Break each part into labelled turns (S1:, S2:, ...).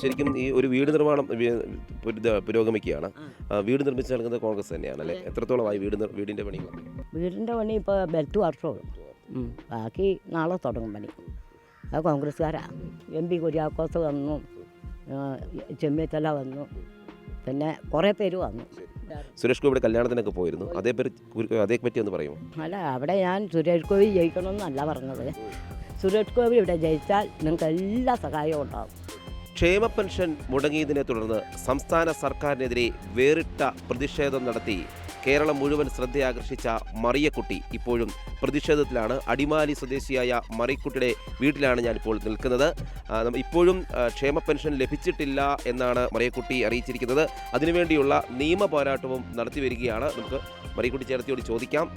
S1: ശരിക്കും ഈ ഒരു വീട് നിർമ്മാണം പുരോഗമിക്കുകയാണ്. വീട് നിർമ്മിച്ച് നൽകുന്നത് കോൺഗ്രസ് തന്നെയാണ് അല്ലേ? എത്രത്തോളമായി വീട് വീടിന്റെ പണി
S2: വീടിന്റെ പണി ഇപ്പോൾ ബെൽറ്റ് വർഷമുള്ളൂ ബാക്കി നാളെ തുടങ്ങും പണി. അത് കോൺഗ്രസ്സുകാരാ. എം പി കുര്യാക്കോസ് വന്നു ചെമ്മിത്തല വന്നു പിന്നെ കുറേ പേര് വന്നു.
S1: സുരേഷ് ഗോപിയുടെ കല്യാണത്തിനൊക്കെ പോയിരുന്നു. അതേ പറ്റി അതേ പറ്റി ഒന്ന് പറയുമോ?
S2: അല്ല അവിടെ ഞാൻ സുരേഷ് ഗോപി ജയിക്കണമെന്നല്ല പറഞ്ഞത്. സുരേഷ് ഗോപി ഇവിടെ ജയിച്ചാൽ നിങ്ങൾക്ക് എല്ലാ സഹായവും ഉണ്ടാവും
S1: ക്ഷേമ പെൻഷൻ മുടങ്ങിയതിനെ തുടർന്ന് സംസ്ഥാന സർക്കാരിനെതിരെ വേറിട്ട പ്രതിഷേധം നടത്തി കേരളം മുഴുവൻ ശ്രദ്ധയാകർഷിച്ച മറിയക്കുട്ടി ഇപ്പോഴും പ്രതിഷേധത്തിലാണ്. അടിമാലി സ്വദേശിയായ മറിയക്കുട്ടിയുടെ വീട്ടിലാണ് ഞാനിപ്പോൾ നിൽക്കുന്നത്. ഇപ്പോഴും ക്ഷേമ പെൻഷൻ ലഭിച്ചിട്ടില്ല എന്നാണ് മറിയക്കുട്ടി അറിയിച്ചിരിക്കുന്നത്. അതിനുവേണ്ടിയുള്ള നിയമ പോരാട്ടവും നടത്തി വരികയാണ്. നമുക്ക് മറിയക്കുട്ടി ചേർത്തിയോട് ചോദിക്കാം.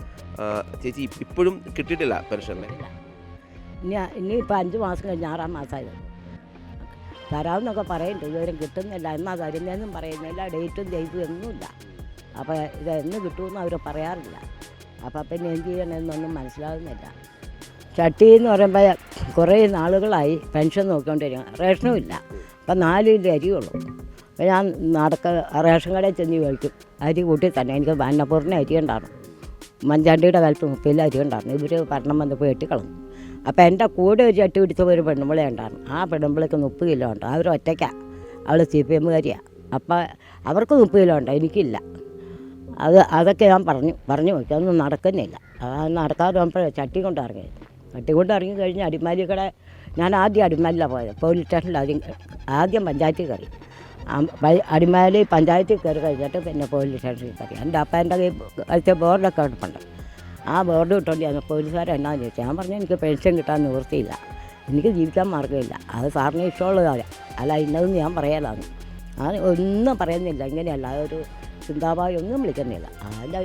S1: ചേച്ചി ഇപ്പോഴും കിട്ടിയിട്ടില്ല പെൻഷൻ
S2: ഇനി ഇനി ഇപ്പം അഞ്ച് മാസം കഴിഞ്ഞ് ആറാം മാസമായത് തരാമെന്നൊക്കെ പറയുന്നുണ്ട്. ഇതുവരെ കിട്ടുന്നില്ല. എന്നാ തരുന്നതെന്നും പറയുന്നില്ല ഡേറ്റും ചെയ്തു ഒന്നുമില്ല അപ്പോൾ ഇത് എന്ന് കിട്ടുമെന്ന് അവർ പറയാറില്ല. അപ്പോൾ പിന്നെ എന്ത് ചെയ്യണമെന്നൊന്നും മനസ്സിലാകുന്നില്ല ചട്ടി എന്ന് പറയുമ്പോൾ കുറേ നാളുകളായി പെൻഷൻ നോക്കിക്കൊണ്ടിരിക്കുക റേഷനും ഇല്ല. അപ്പം നാല് കിലോ അരിയുള്ളൂ. അപ്പോൾ ഞാൻ നടക്ക റേഷൻ കടയിൽ ചെന്ന് ചോദിക്കും. അരി കൂട്ടി തന്നെ. എനിക്ക് വന്നപ്പൂറിന് അരി ഉണ്ടായിരുന്നു. മഞ്ചാണ്ടിയുടെ കാലത്ത് മുപ്പതിൽ അരി ഉണ്ടായിരുന്നു. ഇവർ ഭരണം വന്നപ്പോൾ വെട്ടിക്കളഞ്ഞു. അപ്പോൾ എന്റെ കൂടെ ഒരു ചട്ടി പിടിച്ച ഒരു പെണ്ണുമ്പിളെ ഉണ്ടായിരുന്നു. ആ പെണ്ണുമ്പിളയ്ക്ക് മുപ്പത് കിലോ ഉണ്ട്. അവർ ഒറ്റയ്ക്കാണ് അവൾ സി പി എമ്മുകാരിയാണ് അപ്പോൾ അവർക്ക് മുപ്പത് കിലോ ഉണ്ട്. എനിക്കില്ല. അത് അതൊക്കെ ഞാൻ പറഞ്ഞു പറഞ്ഞു നോക്കി അതൊന്നും നടക്കുന്നില്ല. അത് നടക്കാതെ വന്നപ്പോൾ ചട്ടി കൊണ്ട് ഇറങ്ങി. ചട്ടി കൊണ്ട് ഇറങ്ങി കഴിഞ്ഞ് അടിമാലി കട ഞാൻ ആദ്യം അടിമാലിലാണ് പോയത്. പോലീസ് സ്റ്റേഷനിൽ ആദ്യം ആദ്യം പഞ്ചായത്തിൽ കയറി. അടിമാലി പഞ്ചായത്തിൽ കയറി കഴിഞ്ഞിട്ട് പിന്നെ പോലീസ് സ്റ്റേഷനിൽ കയറി. എന്റെ അപ്പേന്റെ കയ്യിൽ ബോർഡൊക്കെ കിടപ്പുണ്ട് ആ ബോർഡ് കിട്ടേണ്ടി ഞാൻ പോലീസുകാർ എന്നാന്ന് ചോദിച്ചു? ഞാൻ പറഞ്ഞു എനിക്ക് പെൻഷൻ കിട്ടാൻ നിവൃത്തിയില്ല. എനിക്ക് ജീവിക്കാൻ മാർഗമില്ല. അത് സാറിന് ഇഷ്ടമുള്ള കാര്യം. അല്ല ഇന്നതെന്ന് ഞാൻ പറയാനാണ് ഞാൻ ഒന്നും പറയുന്നില്ല ഇങ്ങനെയല്ല. ഒരു ചിന്താഭാവി ഒന്നും വിളിക്കുന്നില്ല. അതിന്റെ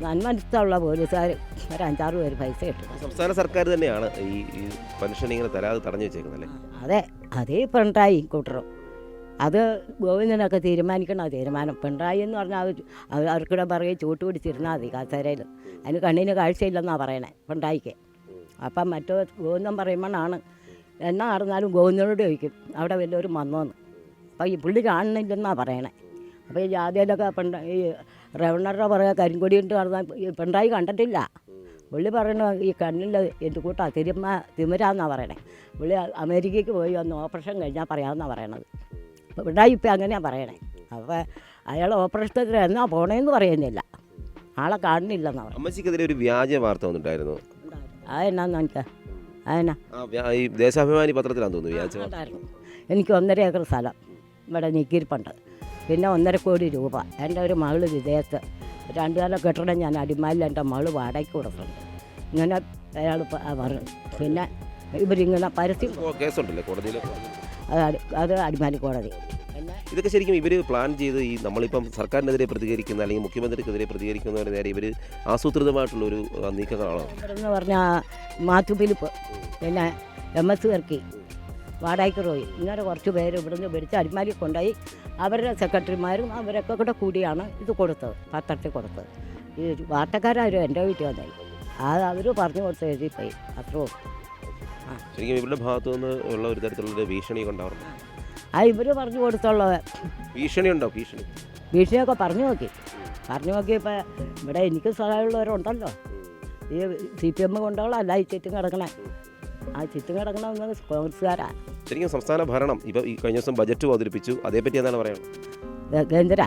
S2: നന്മനസ്സുള്ള പോലീസുകാർ ഒരു അഞ്ചാറ് പേര് പൈസ കിട്ടും
S1: സംസ്ഥാന സർക്കാർ തന്നെയാണ് ഈ ഈ പെൻഷൻ ഇങ്ങനെ തരാതെ തടഞ്ഞു വെച്ചേക്കുന്നത് അല്ലേ
S2: അതെ. അതേ പിണറായി കൂട്ടറും അത് ഗോവിന്ദനൊക്കെ തീരുമാനിക്കണം. തീരുമാനം പിണറായി എന്ന് പറഞ്ഞാൽ അത് അവർക്കിടെ പറയെ ചൂട്ട് പിടിച്ചിരുന്നാൽ മതി കസേരയിൽ അതിന് കണ്ണിന് കാഴ്ചയില്ലെന്നാണ് പറയണേ പിണറായിക്ക്. അപ്പം മറ്റോ ഗോവിന്ദൻ പറയുമ്പോഴാണ് എന്നാ നടന്നാലും ഗോവിന്ദനോട് ചോദിക്കും അവിടെ വല്ലവരും വന്നോന്ന്. അപ്പോൾ ഈ പുള്ളി കാണുന്നില്ലെന്നാണ് പറയണേ. അപ്പോൾ ഈ ജാതിയിലൊക്കെ പെണ്ട ഈ റവണറുടെ പുറകെ കരിങ്കൊടി കൊണ്ട് നടന്നാൽ പിണറായി കണ്ടിട്ടില്ല. പുള്ളി പറയണ ഈ കണ്ണിൽ എന്ത് കൂട്ടാ തിരുമ തിമിരാന്നാണ് പറയണേ. പുള്ളി അമേരിക്കയ്ക്ക് പോയി വന്ന് ഓപ്പറേഷൻ കഴിഞ്ഞാൽ പറയാമെന്നാണ് പറയണത്. ഇപ്പം അങ്ങനെയാണ് പറയണേ. അപ്പോൾ അയാൾ ഓപ്പറേഷനത്തിന് എന്നാ പോണേന്ന് പറയുന്നില്ല. ആളെ കാണുന്നില്ല പറയുന്നത്
S1: അമ്മച്ചിക്കെതിരെ ഒരു വ്യാജ വാർത്ത വന്നിട്ടായിരുന്നു
S2: അതെന്നാന്ന് എനിക്ക് അതെന്നാ?
S1: ഈ ദേശാഭിമാനി പത്രത്തിലാന്ന് തോന്നുന്നു വ്യാജ വാർത്ത.
S2: ഉണ്ടായിരുന്നു എനിക്ക് ഒന്നര ഏക്കർ സ്ഥലം ഇവിടെ നീക്കിയിരിപ്പുണ്ട്. പിന്നെ ഒന്നര കോടി രൂപ. എന്റെ ഒരു മകൾ വിദേശത്ത് രണ്ടു കാലം കെട്ടിടം ഞാൻ അടിമാലിൽ എന്റെ മകൾ വാടകയ്ക്ക് കൊടുക്കുന്നുണ്ട്. ഇങ്ങനെ അയാൾ പറഞ്ഞു പിന്നെ ഇവരിങ്ങനെ പരസ്യം
S1: കേസുണ്ടല്ലേ കോടതിയിൽ
S2: അത് അടിമാലി കോടതി.
S1: ഇതൊക്കെ ശരിക്കും ഇവർ പ്ലാൻ ചെയ്ത് ഈ നമ്മളിപ്പം സർക്കാരിനെതിരെ പ്രതികരിക്കുന്ന അല്ലെങ്കിൽ മുഖ്യമന്ത്രിക്കെതിരെ പ്രതികരിക്കുന്നവരെ നേരെ ഇവർ ആസൂത്രിതമായിട്ടുള്ള ഒരു നീക്കങ്ങളാണോ?
S2: എന്ന് പറഞ്ഞാൽ മാത്യു ഫിലിപ്പ് പിന്നെ എം എസ് വർക്കി വാടായിക്ക് റോയി ഇങ്ങനെ കുറച്ച് പേര് ഇവിടുന്ന് പിടിച്ച് അടിമാലി കൊണ്ടായി അവരുടെ സെക്രട്ടറിമാരും അവരൊക്കെ കൂടെ കൂടിയാണ് ഇത് കൊടുത്തത് പത്രത്തിൽ കൊടുത്തത്. ഈ വാർത്തക്കാരും എന്റെ വീട്ടിൽ വന്നായി അത് അവർ പറഞ്ഞു കൊടുത്ത് എഴുതിപ്പോയി അത്രേ ഉള്ളൂ.
S1: ശരിക്കും ഇവരുടെ ഭാഗത്തു നിന്ന് ഉള്ള ഒരു തരത്തിലുള്ള ഭീഷണി കൊണ്ടാവും
S2: ആ ഇവർ പറഞ്ഞു കൊടുത്തുള്ളത്.
S1: ഭീഷണി ഉണ്ടോ ഭീഷണി?
S2: ഭീഷണിയൊക്കെ പറഞ്ഞു നോക്കി. പറഞ്ഞു നോക്കിയപ്പോൾ ഇവിടെ എനിക്ക് സഹായമുള്ളവരുണ്ടല്ലോ. ഈ സി പി എം കൊണ്ടുള്ള ഈ ചുറ്റും കിടക്കണേ. ആ ചുറ്റും കിടക്കണമെന്ന് കോൺഗ്രസ്സുകാരാ.
S1: ശരിക്കും സംസ്ഥാന ഭരണം ഇപ്പം ഈ കഴിഞ്ഞ ദിവസം ബജറ്റ് അവതരിപ്പിച്ചു. അതേപ്പറ്റി എന്താണ് പറയുന്നത്
S2: കേന്ദ്ര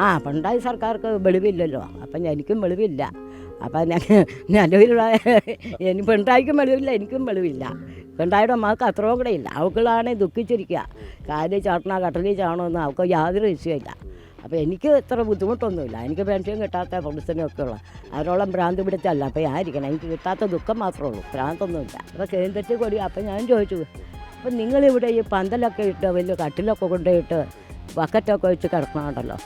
S2: ആ പിണറായി സർക്കാർക്ക് വെളിവില്ലല്ലോ. അപ്പം എനിക്കും വെളിവില്ല. അപ്പം നിലവിലുള്ള എനിക്ക് പിണറായിക്കും വെളിവില്ല എനിക്കും വെളിവില്ല. പിണറായിയുടെ അമ്മയ്ക്ക് അത്രയും കൂടെ ഇല്ല. അവൾക്കുള്ളതാണെ ദുഃഖിച്ചിരിക്കുക കാലിൽ ചാട്ടണ കട്ടലിൽ ചാണോന്ന് അവൾക്ക് യാതൊരു വിഷയമില്ല അപ്പോൾ എനിക്ക് ഇത്ര ബുദ്ധിമുട്ടൊന്നുമില്ല. എനിക്ക് പെൻഷൻ കിട്ടാത്ത പൊളിച്ചനും ഒക്കെ ഉള്ള. അതിനോളം ഭ്രാന്ത് പിടിച്ചല്ല അപ്പോൾ ഞാൻ ഇരിക്കണം. എനിക്ക് കിട്ടാത്ത ദുഃഖം മാത്രമേ ഉള്ളൂ. ഭ്രാന്തൊന്നുമില്ല. അപ്പോൾ കേന്ദ്രത്തിൽ കൂടി അപ്പം ഞാൻ ചോദിച്ചു. അപ്പം നിങ്ങളിവിടെ ഈ പന്തലൊക്കെ ഇട്ട് വലിയ കട്ടിലൊക്കെ കൊണ്ടുപോയിട്ട് ബക്കറ്റൊക്കെ വെച്ച് കിടക്കണമുണ്ടല്ലോ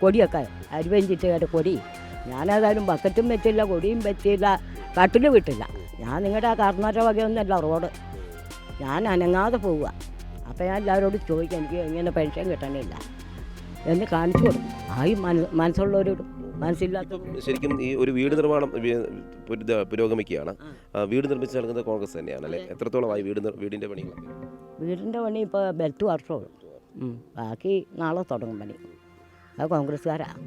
S2: കൊടിയൊക്കെ അരിവഞ്ചിട്ട് കൊടി. ഞാനേതായാലും ബക്കറ്റും വെച്ചില്ല കൊടിയും വെച്ചില്ല കട്ടിലും വിട്ടില്ല. ഞാൻ നിങ്ങളുടെ ആ കർണാടക വകയൊന്നുമല്ല റോഡ്. ഞാൻ അനങ്ങാതെ പോവുക. അപ്പോൾ ഞാൻ എല്ലാവരോടും ചോദിക്കാം എനിക്ക് ഇങ്ങനെ പെൻഷൻ കിട്ടണില്ല. എന്ന് കാണിച്ചു കൊടുക്കും. ആയി മന മനസ്സുള്ളവരോട് മനസ്സില്ലാത്ത
S1: ശരിക്കും ഈ ഒരു വീട് നിർമ്മാണം പുരോഗമിക്കുകയാണ്. വീട് നിർമ്മിച്ച് നൽകുന്നത് കോൺഗ്രസ് തന്നെയാണ് അല്ലേ? എത്രത്തോളമായി വീട് വീടിന്റെ പണികൾ
S2: വീടിന്റെ പണി ഇപ്പോൾ ബെൽറ്റ് വർഷമുള്ളൂ. ബാക്കി നാളെ തുടങ്ങും പണി. അത് കോൺഗ്രസ്സുകാരാണ്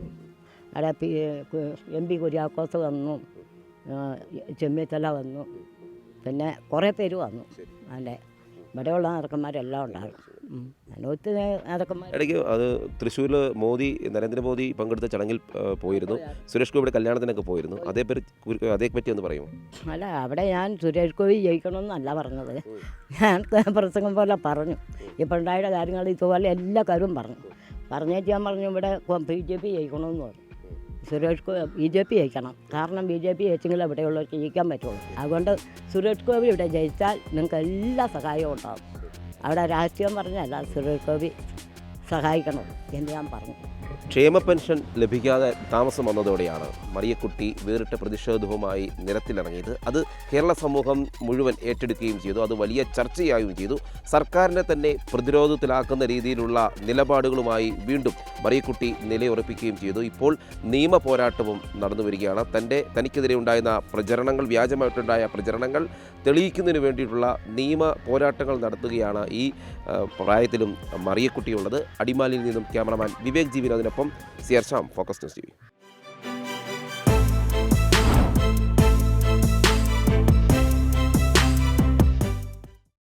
S2: അവിടെ പി എം പി കുര്യാക്കോസ് വന്നു. ചെമ്മിത്തല വന്നു. പിന്നെ കുറേ പേര് വന്നു. അല്ലെ? ഇവിടെയുള്ള നേതാക്കന്മാരെല്ലാം ഉണ്ടായിരുന്നു. ഉം. അങ്ങനെ ഒത്തിരി നേതാക്കന്മാർ
S1: ഇടയ്ക്ക് അത് തൃശ്ശൂരിൽ മോദി നരേന്ദ്രമോദി പങ്കെടുത്ത ചടങ്ങിൽ പോയിരുന്നു. സുരേഷ് ഗോപിയുടെ കല്യാണത്തിനൊക്കെ പോയിരുന്നു. അതേപറ്റി അതേപ്പറ്റി ഒന്ന് പറയുമോ?
S2: അല്ല അവിടെ ഞാൻ സുരേഷ് ഗോപി ജയിക്കണമെന്നല്ല പറഞ്ഞത്. ഞാൻ പ്രസംഗം പോലെ പറഞ്ഞു. ഇപ്പം ഉണ്ടായ കാര്യങ്ങൾ ഇതുപോലെ എല്ലാ കാര്യവും പറഞ്ഞു. പറഞ്ഞേച്ച് ഞാൻ പറഞ്ഞു ഇവിടെ ബി ജെ പി ജയിക്കണമെന്ന് പറഞ്ഞു. സുരേഷ് ബി ജെ പി ജയിക്കണം. കാരണം ബി ജെ പി ജയിച്ചെങ്കിൽ ഇവിടെയുള്ളവർക്ക് ജയിക്കാൻ പറ്റുള്ളൂ. അതുകൊണ്ട് സുരേഷ് ഗോപി ഇവിടെ ജയിച്ചാൽ നിങ്ങൾക്ക് എല്ലാ സഹായവും ഉണ്ടാകും അവിടെ രാഷ്ട്രീയം പറഞ്ഞല്ല സുരേഷ് ഗോപി സഹായിക്കണം എന്ന് ഞാൻ പറഞ്ഞു.
S1: ക്ഷേമ പെൻഷൻ ലഭിക്കാതെ താമസം വന്നതോടെയാണ് മറിയക്കുട്ടി വേറിട്ട പ്രതിഷേധവുമായി നിരത്തിലിറങ്ങിയത്. അത് കേരള സമൂഹം മുഴുവൻ ഏറ്റെടുക്കുകയും ചെയ്തു. അത് വലിയ ചർച്ചയാവുകയും ചെയ്തു. സർക്കാരിനെ തന്നെ പ്രതിരോധത്തിലാക്കുന്ന രീതിയിലുള്ള നിലപാടുകളുമായി വീണ്ടും മറിയക്കുട്ടി നിലയുറപ്പിക്കുകയും ചെയ്തു. ഇപ്പോൾ നിയമ പോരാട്ടവും നടന്നു വരികയാണ്. തന്റെ തനിക്കെതിരെ ഉണ്ടായിരുന്ന പ്രചരണങ്ങൾ വ്യാജമായിട്ടുണ്ടായ പ്രചരണങ്ങൾ തെളിയിക്കുന്നതിന് വേണ്ടിയിട്ടുള്ള നിയമ പോരാട്ടങ്ങൾ നടത്തുകയാണ് ഈ പ്രായത്തിലും മറിയക്കുട്ടിയുള്ളത്. അടിമാലിയിൽ നിന്നും ക്യാമറമാൻ വിവേക് ജീവിനോദിനൊപ്പം സിയർഷാം ഫോക്കസ് ന്യൂസ് ടി